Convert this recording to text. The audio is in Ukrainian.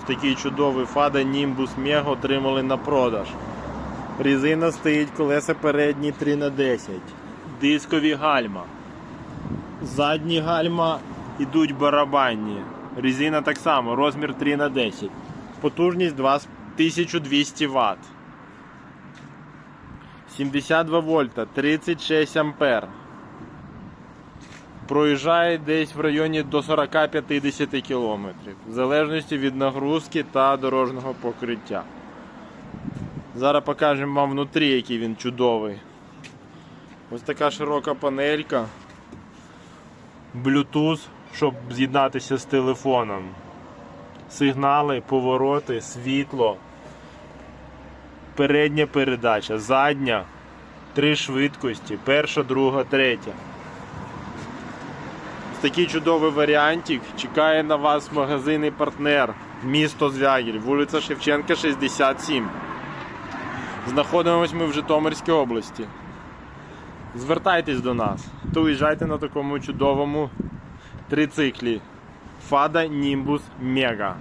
Ось такий чудовий Fada Nimbus Mega отримали на продаж. Резина стоїть, колеса передні 3х10. Дискові гальма. Задні гальма йдуть барабанні. Резина так само, розмір 3х10. Потужність 1200 Вт. 72 вольта, 36 ампер. Проїжджає десь в районі до 40-50 км, в залежності від нагрузки та дорожнього покриття. Зараз покажемо вам внутрі, який він чудовий. Ось така широка панелька. Bluetooth, щоб з'єднатися з телефоном. Сигнали, повороти, світло. Передня передача, задня, три швидкості, перша, друга, третя. Такий чудовий варіантик. Чекає на вас магазин і партнер. Місто Звягіль, вулиця Шевченка, 67. Знаходимось ми в Житомирській області. Звертайтесь до нас, то виїжджайте на такому чудовому трициклі Фада Німбус Mega.